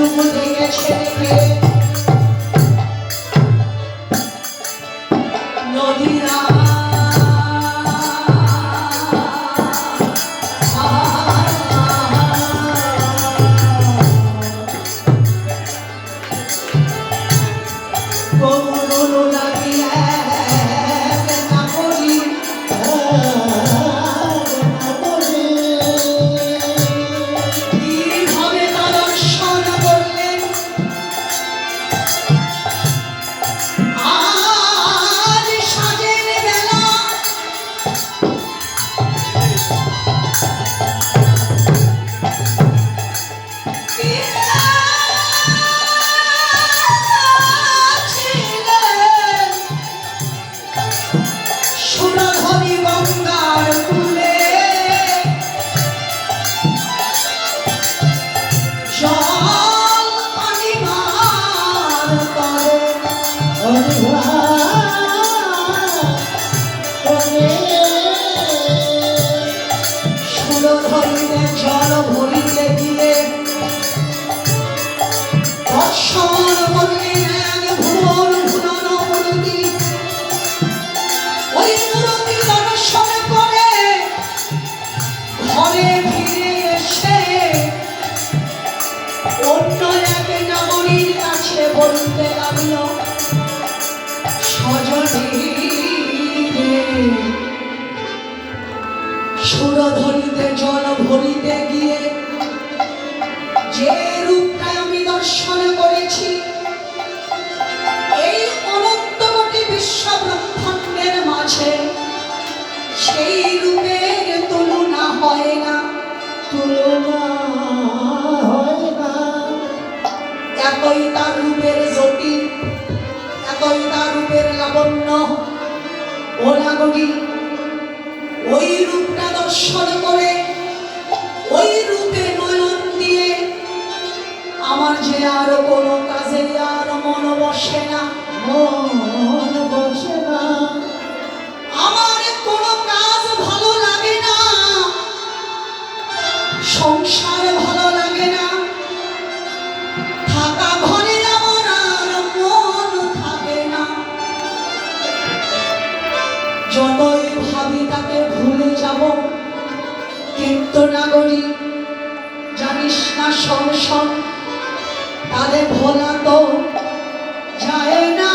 ডুবুতে গেছে। ভরিলে জল ভরিলে গিয়ে করি ওই রূপটা দর্শন করে, ওই রূপে নয়ন দিয়ে আমার যে আর কোন কাজে আর মন বসে না, মন বসে না। আমার কোনো কাজ ভালো লাগে না। সংসার নাগরী জানিস না সংসদ? তাদের ভোলা তো যায় না।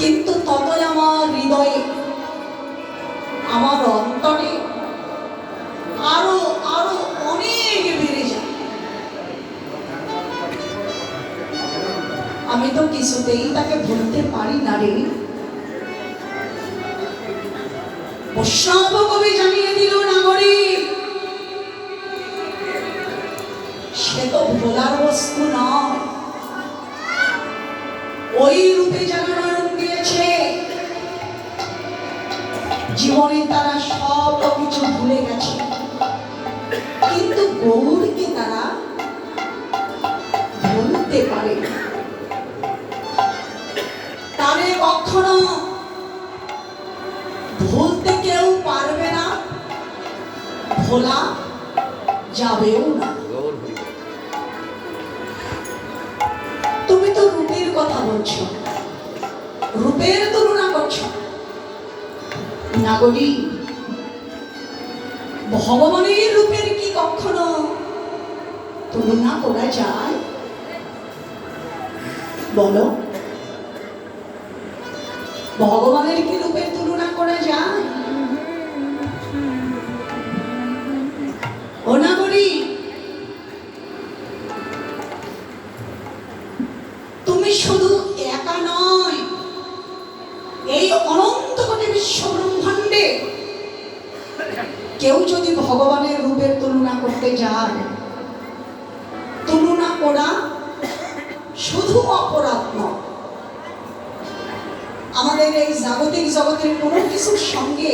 কিন্তু ততই আমার হৃদয়ে, আমার অন্তরে আরও আরও অনেক বেড়ে যায়। আমি তো কিছুতেই তাকে ভুলতে পারি না রে। বৈষ্ণব কবি কখনো ভুলতে কেউ পারবে না, ভোলা যাবেও না। তুমি তো রূপের কথা বলছো, রূপের তুলনা করছ। নাগরী, ভগবানের রূপের কি কখনো তুলনা করা যায়? বলো। ভগবানের কি রূপের তুলনা করা যায়? ও নাগরী তুমি শুধু একা নয়, এই অনন্ত কোটি বিশ্ব ব্রহ্মাণ্ডে কেউ যদি ভগবানের রূপের তুলনা করতে যায়, তুলনা করা শুধু অপরাধ নয়। আমাদের এই জাগতিক জগতের কোনো কিছুর সঙ্গে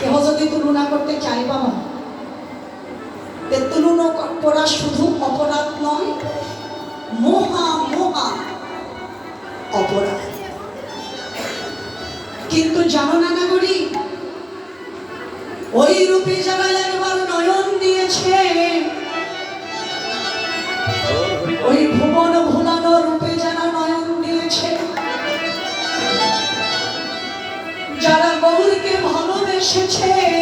কেউ যদি তুলনা করতে চাই বাবা তুলনা করা শুধু অপরাধ নয়, মহা মহা অপরাধ। কিন্তু জানো না নাগরী, ওই রূপে যারা একবার নয়ন দিয়েছে, ওই ভুবন ভালোবেসেছে